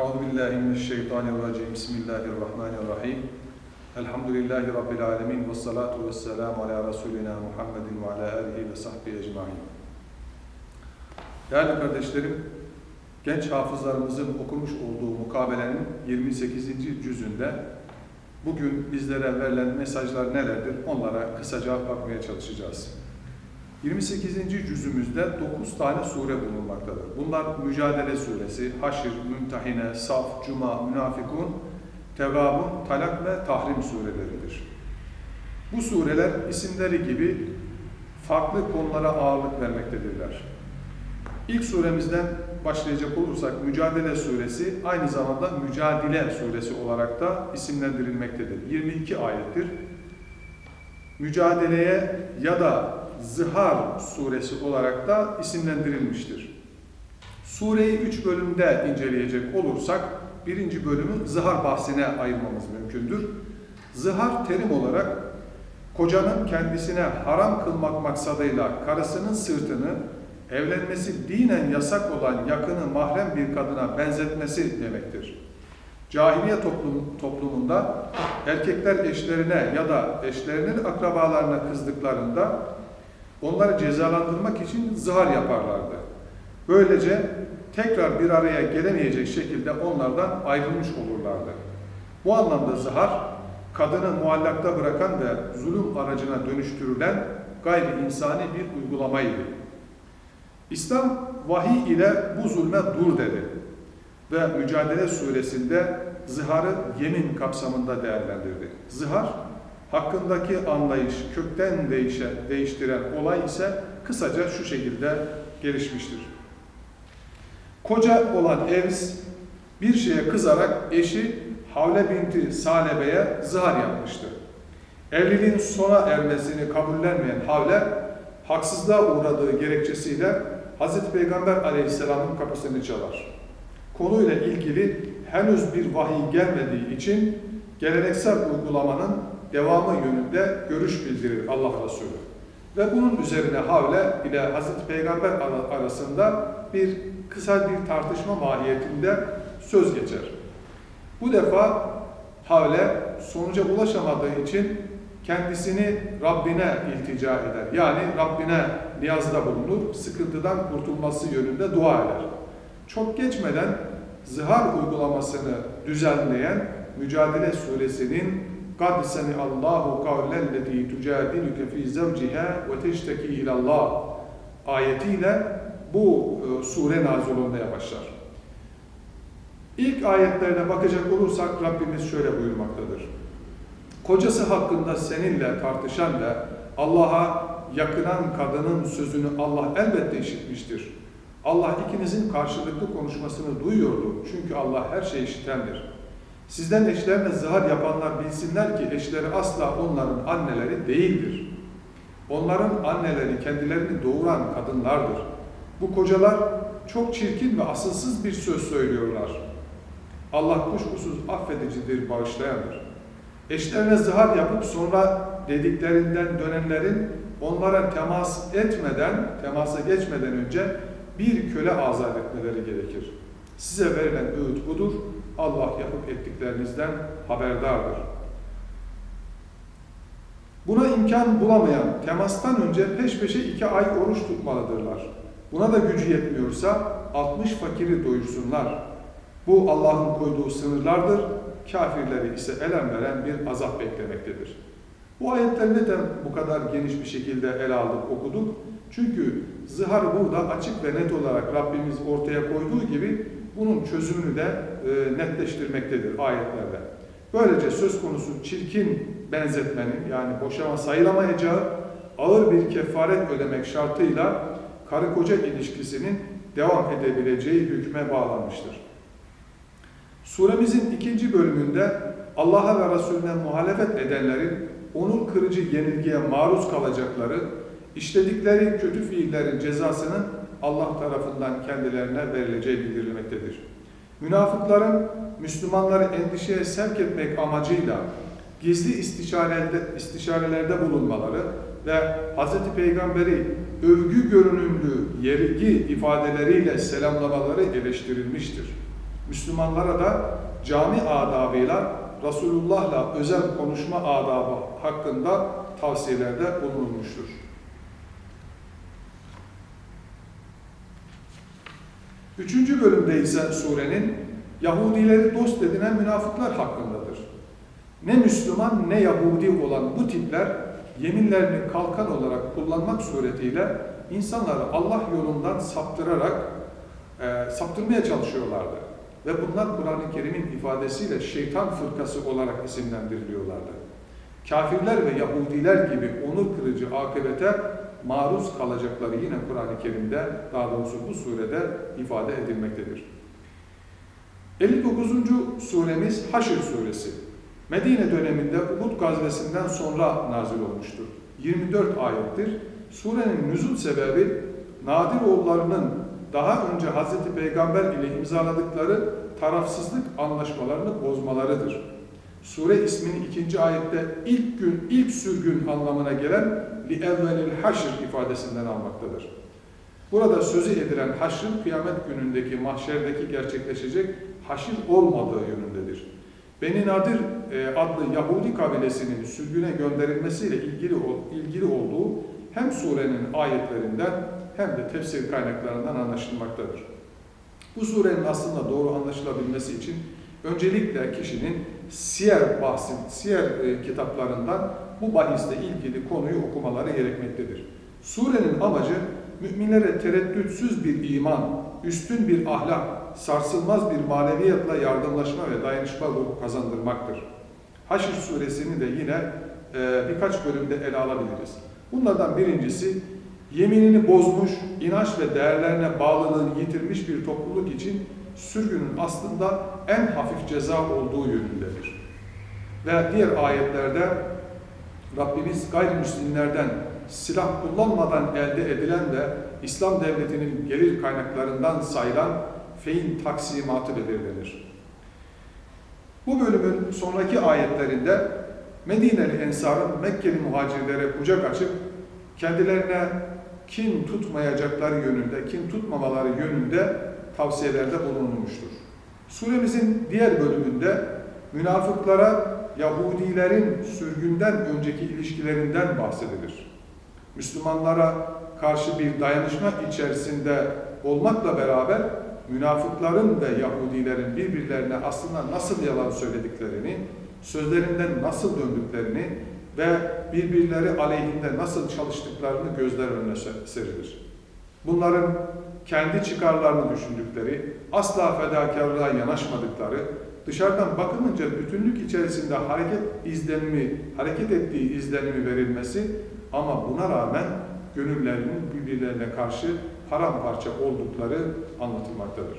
Euzu billahi mineşşeytanirracim. Bismillahirrahmanirrahim. Elhamdülillahi rabbil alamin ve salatu vesselamu ala resulina Muhammedin ve ala alihi ve sahbihi ecmaîn. Değerli kardeşlerim, genç hafızlarımızın okumuş olduğu mukabelenin 28. cüzünde bugün bizlere verilen mesajlar nelerdir? Onlara kısaca bakmaya çalışacağız. 28. cüzümüzde 9 tane sure bulunmaktadır. Bunlar Mücadele Suresi, Haşr, Mümtehine, Saf, Cuma, Münafikun, Tevabun, Talak ve Tahrim sureleridir. Bu sureler isimleri gibi farklı konulara ağırlık vermektedirler. İlk suremizden başlayacak olursak Mücadele Suresi aynı zamanda Mücadele Suresi olarak da isimlendirilmektedir. 22 ayettir. Mücadeleye ya da Zihar suresi olarak da isimlendirilmiştir. Sureyi üç bölümde inceleyecek olursak, birinci bölümü zihar bahsine ayırmamız mümkündür. Zihar terim olarak kocanın kendisine haram kılmak maksadıyla karısının sırtını evlenmesi dinen yasak olan yakını mahrem bir kadına benzetmesi demektir. Cahiliye toplum, toplumunda erkekler eşlerine ya da eşlerinin akrabalarına kızdıklarında onları cezalandırmak için zihar yaparlardı. Böylece tekrar bir araya gelemeyecek şekilde onlardan ayrılmış olurlardı. Bu anlamda zihar, kadını muallakta bırakan ve zulüm aracına dönüştürülen gayri insani bir uygulamaydı. İslam vahiy ile bu zulme dur dedi ve Mücadele suresinde ziharı yemin kapsamında değerlendirdi. Zihar, hakkındaki anlayış kökten değişe, değiştiren olay ise kısaca şu şekilde gelişmiştir. Koca olan Evs bir şeye kızarak eşi Havle binti Salebe'ye zihar yapmıştı. Evliliğin sona ermesini kabullenmeyen Havle, haksızlığa uğradığı gerekçesiyle Hz. Peygamber aleyhisselamın kapısını çalar. Konuyla ilgili henüz bir vahiy gelmediği için geleneksel uygulamanın devamı yönünde görüş bildirir Allah Resulü. Ve bunun üzerine Havle ile Hazreti Peygamber arasında bir kısa bir tartışma mahiyetinde söz geçer. Bu defa Havle sonuca ulaşamadığı için kendisini Rabbine iltica eder. Yani Rabbine niyazda bulunur, sıkıntıdan kurtulması yönünde dua eder. Çok geçmeden zihar uygulamasını düzenleyen Mücadele Suresinin قَدْ سَمِعَ اللّٰهُ قَوْلَ الَّذ۪ي تُجَادِلُكَ ف۪ي زَوْجِهَا وَتَشْتَك۪ي اِلَى اللّٰهِ ayetiyle bu e, sure nazil olmaya başlar. İlk ayetlerine bakacak olursak Rabbimiz şöyle buyurmaktadır. Kocası hakkında seninle tartışan ve Allah'a yakınan kadının sözünü Allah elbette işitmiştir. Allah ikinizin karşılıklı konuşmasını duyuyordu. Çünkü Allah her şeyi işitendir. Sizden eşlerine zihar yapanlar bilsinler ki eşleri asla onların anneleri değildir. Onların anneleri kendilerini doğuran kadınlardır. Bu kocalar çok çirkin ve asılsız bir söz söylüyorlar. Allah kuşkusuz affedicidir, bağışlayandır. Eşlerine zihar yapıp sonra dediklerinden dönenlerin onlara temas etmeden, temasa geçmeden önce bir köle azat etmeleri gerekir. Size verilen öğüt budur. Allah yapıp ettiklerinizden haberdardır. Buna imkan bulamayan temastan önce peş peşe iki ay oruç tutmalıdırlar. Buna da gücü yetmiyorsa 60 fakiri doyursunlar. Bu Allah'ın koyduğu sınırlardır. Kafirleri ise elem veren bir azap beklemektedir. Bu ayetleri neden bu kadar geniş bir şekilde ele aldık, okuduk? Çünkü zihar burada açık ve net olarak Rabbimiz ortaya koyduğu gibi bunun çözümünü de e, netleştirmektedir ayetlerde. Böylece söz konusu çirkin benzetmenin yani boşama sayılamayacağı ağır bir kefaret ödemek şartıyla karı koca ilişkisinin devam edebileceği hükme bağlanmıştır. Suremizin ikinci bölümünde Allah'a ve Resulüne muhalefet edenlerin onur kırıcı yenilgiye maruz kalacakları, işledikleri kötü fiillerin cezasının Allah tarafından kendilerine verileceği bildirilmektedir. Münafıkların Müslümanları endişeye sevk etmek amacıyla gizli istişarelerde, istişarelerde bulunmaları ve Hz. Peygamber'i övgü görünümlü yergi ifadeleriyle selamlamaları eleştirilmiştir. Müslümanlara da cami adabıyla Resulullah'la özel konuşma adabı hakkında tavsiyelerde bulunulmuştur. Üçüncü bölümde ise surenin Yahudileri dost edinen münafıklar hakkındadır. Ne Müslüman ne Yahudi olan bu tipler yeminlerini kalkan olarak kullanmak suretiyle insanları Allah yolundan saptırarak e, saptırmaya çalışıyorlardı. Ve bunlar Kur'an-ı Kerim'in ifadesiyle şeytan fırkası olarak isimlendiriliyorlardı. Kafirler ve Yahudiler gibi onur kırıcı akıbete maruz kalacakları yine Kur'an-ı Kerim'de, daha doğrusu bu surede ifade edilmektedir. 59. suremiz Haşr suresi. Medine döneminde Uhud gazvesinden sonra nazil olmuştur. 24 ayettir. Surenin nüzul sebebi Nadir oğullarının daha önce Hz. Peygamber ile imzaladıkları tarafsızlık anlaşmalarını bozmalarıdır. Sure ismini ikinci ayette ilk gün, ilk sürgün anlamına gelen li evvelil haşr ifadesinden almaktadır. Burada sözü edilen haşrın kıyamet günündeki mahşerdeki gerçekleşecek haşir olmadığı yönündedir. Beni Nadir e, adlı Yahudi kabilesinin sürgüne gönderilmesiyle ilgili ilgili olduğu hem surenin ayetlerinden hem de tefsir kaynaklarından anlaşılmaktadır. Bu surenin aslında doğru anlaşılabilmesi için öncelikle kişinin siyer bahsi, siyer e, kitaplarından bu bahisle ilgili konuyu okumaları gerekmektedir. Surenin amacı müminlere tereddütsüz bir iman, üstün bir ahlak, sarsılmaz bir maneviyatla yardımlaşma ve dayanışma ruhu kazandırmaktır. Haşr suresini de yine e, birkaç bölümde ele alabiliriz. Bunlardan birincisi yeminini bozmuş, inanç ve değerlerine bağlılığını yitirmiş bir topluluk için sürgünün aslında en hafif ceza olduğu yönündedir. Ve diğer ayetlerde Rabbimiz gayrimüslimlerden silah kullanmadan elde edilen ve İslam devletinin gelir kaynaklarından sayılan feyin taksimatı belirlenir. Bu bölümün sonraki ayetlerinde Medineli Ensar'ın Mekkeli muhacirlere kucak açıp kendilerine kin tutmayacakları yönünde, kin tutmamaları yönünde tavsiyelerde bulunulmuştur. Suremizin diğer bölümünde münafıklara Yahudilerin sürgünden önceki ilişkilerinden bahsedilir. Müslümanlara karşı bir dayanışma içerisinde olmakla beraber münafıkların ve Yahudilerin birbirlerine aslında nasıl yalan söylediklerini, sözlerinden nasıl döndüklerini ve birbirleri aleyhinde nasıl çalıştıklarını gözler önüne serilir. Bunların kendi çıkarlarını düşündükleri, asla fedakarlığa yanaşmadıkları, dışarıdan bakılınca bütünlük içerisinde hareket izlenimi, hareket ettiği izlenimi verilmesi ama buna rağmen gönüllerinin birbirlerine karşı paramparça oldukları anlatılmaktadır.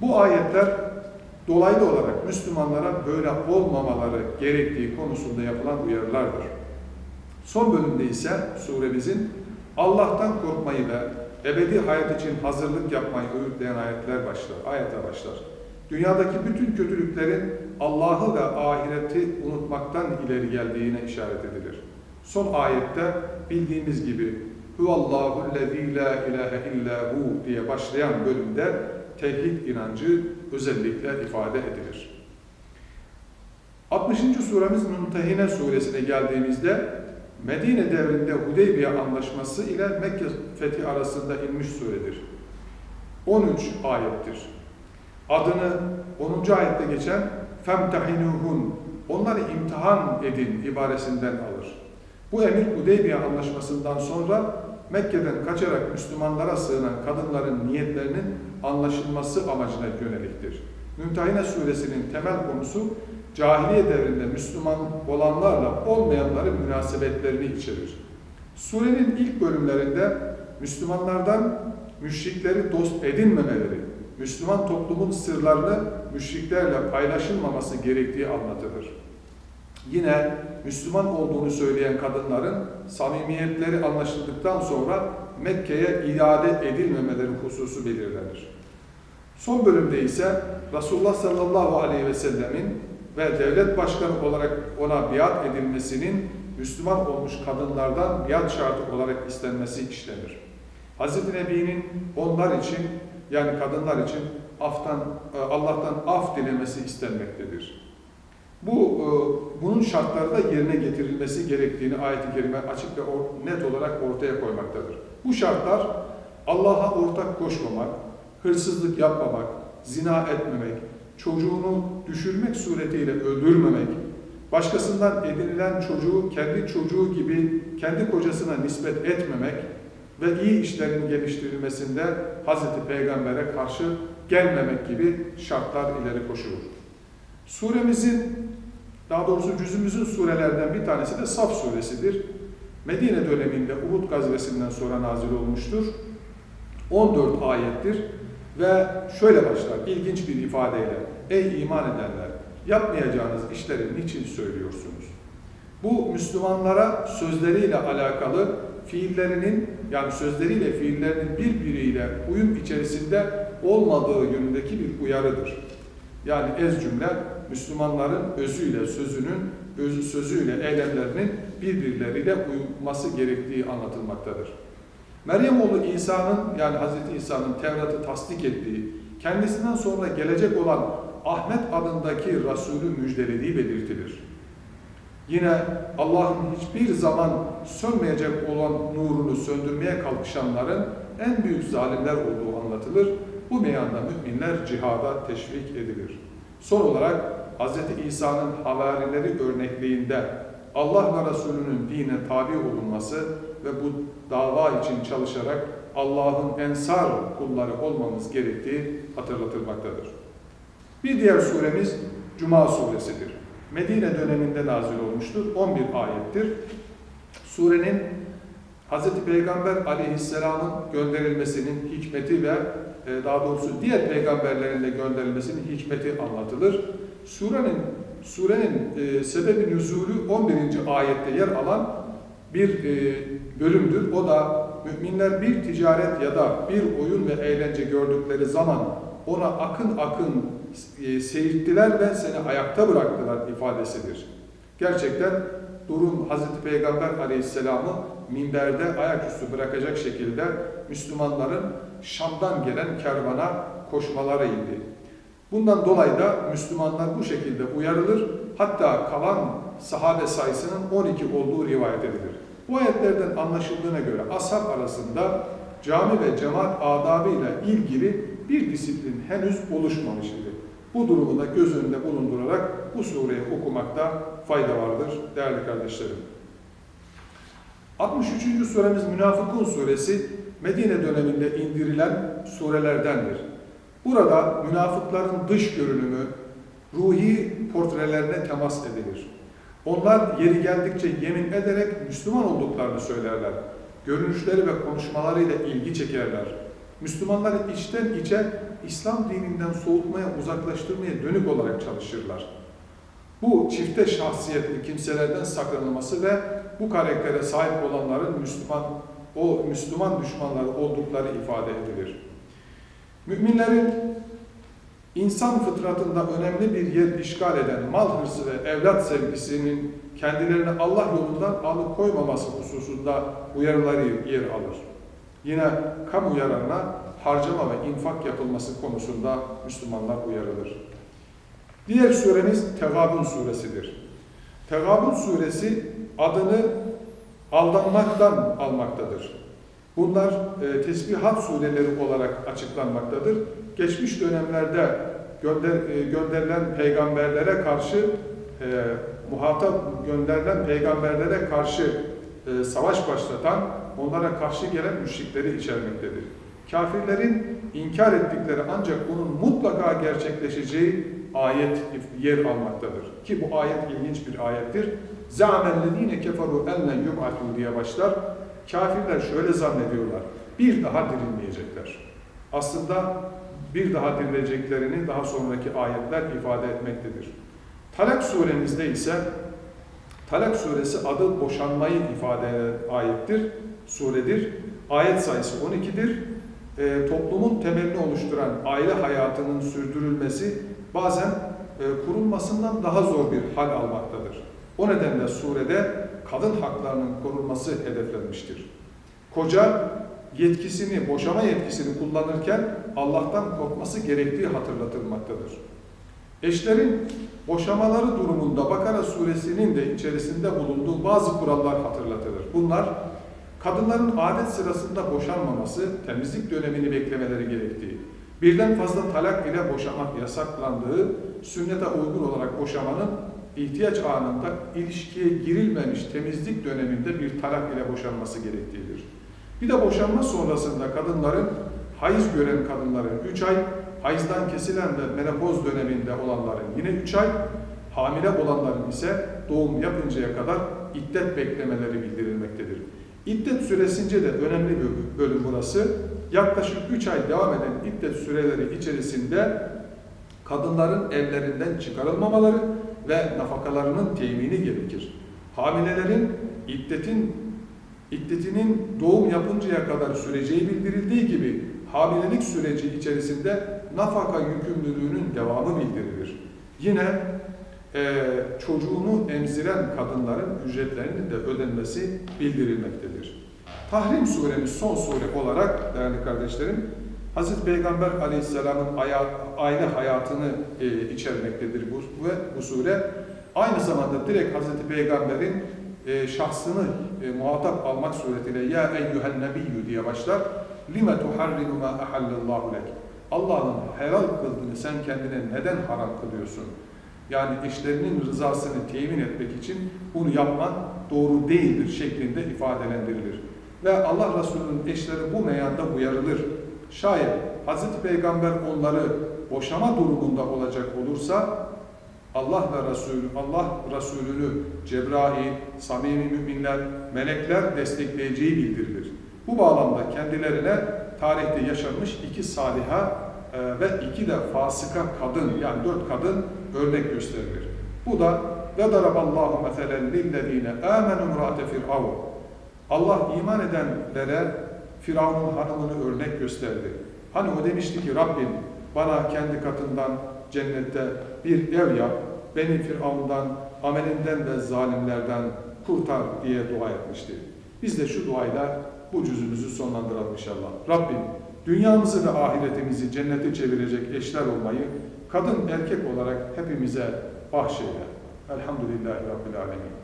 Bu ayetler dolaylı olarak Müslümanlara böyle olmamaları gerektiği konusunda yapılan uyarılardır. Son bölümde ise suremizin Allah'tan korkmayı ve ebedi hayat için hazırlık yapmayı öğütleyen ayetler başlar, ayete başlar. Dünyadaki bütün kötülüklerin Allah'ı ve ahireti unutmaktan ileri geldiğine işaret edilir. Son ayette bildiğimiz gibi Huvallahu lezî la ilahe illa hu diye başlayan bölümde tevhid inancı özellikle ifade edilir. 60. suremiz Mümtehine suresine geldiğimizde Medine devrinde Hudeybiye anlaşması ile Mekke fethi arasında inmiş suredir. 13 ayettir. Adını 10. ayette geçen femtahinuhun onları imtihan edin ibaresinden alır. Bu emir Hudeybiye anlaşmasından sonra Mekke'den kaçarak Müslümanlara sığınan kadınların niyetlerinin anlaşılması amacına yöneliktir. Mümtehine suresinin temel konusu cahiliye devrinde Müslüman olanlarla olmayanların münasebetlerini içerir. Surenin ilk bölümlerinde Müslümanlardan müşrikleri dost edinmemeleri, Müslüman toplumun sırlarını müşriklerle paylaşılmaması gerektiği anlatılır. Yine Müslüman olduğunu söyleyen kadınların samimiyetleri anlaşıldıktan sonra Mekke'ye iade edilmemeleri hususu belirlenir. Son bölümde ise Resulullah sallallahu aleyhi ve sellemin ve devlet başkanı olarak ona biat edilmesinin Müslüman olmuş kadınlardan biat şartı olarak istenmesi işlenir. Hz. Nebi'nin onlar için yani kadınlar için aftan, e, Allah'tan af dilemesi istenmektedir. Bu e, bunun şartları da yerine getirilmesi gerektiğini ayet-i kerime açık ve net olarak ortaya koymaktadır. Bu şartlar Allah'a ortak koşmamak, hırsızlık yapmamak, zina etmemek, çocuğunu düşürmek suretiyle öldürmemek, başkasından edinilen çocuğu kendi çocuğu gibi kendi kocasına nispet etmemek ve iyi işlerin geliştirilmesinde Hz. Peygamber'e karşı gelmemek gibi şartlar ileri koşulur. Suremizin, daha doğrusu cüzümüzün surelerden bir tanesi de Saf suresidir. Medine döneminde Uhud gazvesinden sonra nazil olmuştur. 14 ayettir ve şöyle başlar ilginç bir ifadeyle. Ey iman edenler! Yapmayacağınız işleri niçin söylüyorsunuz? Bu Müslümanlara sözleriyle alakalı fiillerinin yani sözleriyle fiillerinin birbiriyle uyum içerisinde olmadığı yönündeki bir uyarıdır. Yani ez cümle Müslümanların özüyle sözünün, özü sözüyle eylemlerinin birbirleriyle uyması gerektiği anlatılmaktadır. Meryem oğlu İsa'nın yani Hz. İsa'nın Tevrat'ı tasdik ettiği, kendisinden sonra gelecek olan Ahmet adındaki Resulü müjdelediği belirtilir. Yine Allah'ın hiçbir zaman sönmeyecek olan nurunu söndürmeye kalkışanların en büyük zalimler olduğu anlatılır. Bu meyanda müminler cihada teşvik edilir. Son olarak Hz. İsa'nın havarileri örnekliğinde Allah ve Resulünün dine tabi olunması ve bu dava için çalışarak Allah'ın ensar kulları olmamız gerektiği hatırlatılmaktadır. Bir diğer suremiz Cuma suresidir. Medine döneminde nazil olmuştur. 11 ayettir. Surenin Hz. Peygamber aleyhisselamın gönderilmesinin hikmeti ve e, daha doğrusu diğer peygamberlerin de gönderilmesinin hikmeti anlatılır. Surenin surenin e, sebebi nüzulü 11. ayette yer alan bir e, bölümdür. O da müminler bir ticaret ya da bir oyun ve eğlence gördükleri zaman ona akın akın e, seyirttiler ve seni ayakta bıraktılar ifadesidir. Gerçekten durum Hazreti Peygamber Aleyhisselam'ı minberde ayaküstü bırakacak şekilde Müslümanların Şam'dan gelen kervana koşmalarıydı. Bundan dolayı da Müslümanlar bu şekilde uyarılır. Hatta kalan sahabe sayısının 12 olduğu rivayet edilir. Bu ayetlerden anlaşıldığına göre ashab arasında cami ve cemaat adabıyla ilgili bir disiplin henüz oluşmamış idi. Bu durumu da göz önünde bulundurarak bu sureyi okumakta fayda vardır değerli kardeşlerim. 63. suremiz Münafıkun suresi Medine döneminde indirilen surelerdendir. Burada münafıkların dış görünümü, ruhi portrelerine temas edilir. Onlar yeri geldikçe yemin ederek Müslüman olduklarını söylerler. Görünüşleri ve konuşmalarıyla ilgi çekerler. Müslümanları içten içe İslam dininden soğutmaya, uzaklaştırmaya dönük olarak çalışırlar. Bu çifte şahsiyetli kimselerden saklanılması ve bu karaktere sahip olanların Müslüman o Müslüman düşmanları oldukları ifade edilir. Müminlerin insan fıtratında önemli bir yer işgal eden mal hırsı ve evlat sevgisinin kendilerini Allah yolundan alıkoymaması hususunda uyarıları yer alır. Yine kamu yararına harcama ve infak yapılması konusunda Müslümanlar uyarılır. Diğer suremiz Tegabun suresidir. Tegabun suresi adını aldanmaktan almaktadır. Bunlar e, tesbihat sureleri olarak açıklanmaktadır. Geçmiş dönemlerde gönder, e, gönderilen peygamberlere karşı e, muhatap gönderilen peygamberlere karşı e, savaş başlatan, onlara karşı gelen müşrikleri içermektedir. Kafirlerin inkar ettikleri ancak bunun mutlaka gerçekleşeceği ayet yer almaktadır. Ki bu ayet ilginç bir ayettir. زَعَمَ keferu اَنَّ يُبْعَثُوا diye başlar. Kafirler şöyle zannediyorlar. Bir daha dirilmeyecekler. Aslında bir daha dirileceklerini daha sonraki ayetler ifade etmektedir. Talak suremizde ise Talak suresi adı boşanmayı ifade eden ayettir, suredir. Ayet sayısı 12'dir. E, toplumun temelini oluşturan aile hayatının sürdürülmesi bazen e, kurulmasından daha zor bir hal almaktadır. O nedenle surede kadın haklarının korunması hedeflenmiştir. Koca yetkisini, boşama yetkisini kullanırken Allah'tan korkması gerektiği hatırlatılmaktadır. Eşlerin boşamaları durumunda Bakara suresinin de içerisinde bulunduğu bazı kurallar hatırlatılır. Bunlar kadınların adet sırasında boşanmaması, temizlik dönemini beklemeleri gerektiği, birden fazla talak ile boşamak yasaklandığı, sünnete uygun olarak boşamanın ihtiyaç anında ilişkiye girilmemiş temizlik döneminde bir talak ile boşanması gerektiğidir. Bir de boşanma sonrasında kadınların, hayız gören kadınların 3 ay, hayızdan kesilen ve menopoz döneminde olanların yine 3 ay, hamile olanların ise doğum yapıncaya kadar iddet beklemeleri bildirilmektedir. İddet süresince de önemli bir bölüm burası. Yaklaşık 3 ay devam eden iddet süreleri içerisinde kadınların evlerinden çıkarılmamaları ve nafakalarının temini gerekir. Hamilelerin iddetin iddetinin doğum yapıncaya kadar süreceği bildirildiği gibi hamilelik süreci içerisinde nafaka yükümlülüğünün devamı bildirilir. Yine e, çocuğunu emziren kadınların ücretlerinin de ödenmesi bildirilmektedir. Tahrim suremiz son sure olarak değerli kardeşlerim, Hz. Peygamber aleyhisselamın aile hayatını e, içermektedir bu, ve bu sure. Aynı zamanda direkt Hz. Peygamber'in e, şahsını e, muhatap almak suretiyle ya eyyühen nebiyyü diye başlar. Lime tuharrimu ma ahallallahu lek. Allah'ın helal kıldığını sen kendine neden haram kılıyorsun? Yani eşlerinin rızasını temin etmek için bunu yapman doğru değildir şeklinde ifadelendirilir. Ve Allah Resulü'nün eşleri bu meyanda uyarılır. Şayet Hz. Peygamber onları boşama durumunda olacak olursa Allah ve Resulü, Allah Resulünü Cebrail, samimi müminler, melekler destekleyeceği bildirilir. Bu bağlamda kendilerine tarihte yaşanmış iki saliha e, ve iki de fasıka kadın yani dört kadın örnek gösterilir. Bu da ve daraballahu meselen lillezine amenu imraate firavun. Allah iman edenlere Firavun'un hanımını örnek gösterdi. Hani o demişti ki Rabbim bana kendi katından cennette bir ev yap, beni Firavun'dan, amelinden ve zalimlerden kurtar diye dua etmişti. Biz de şu duayla bu cüzümüzü sonlandıralım inşallah. Rabbim dünyamızı ve ahiretimizi cennete çevirecek eşler olmayı kadın erkek olarak hepimize bahşeyle. Elhamdülillahi Rabbil Alemin.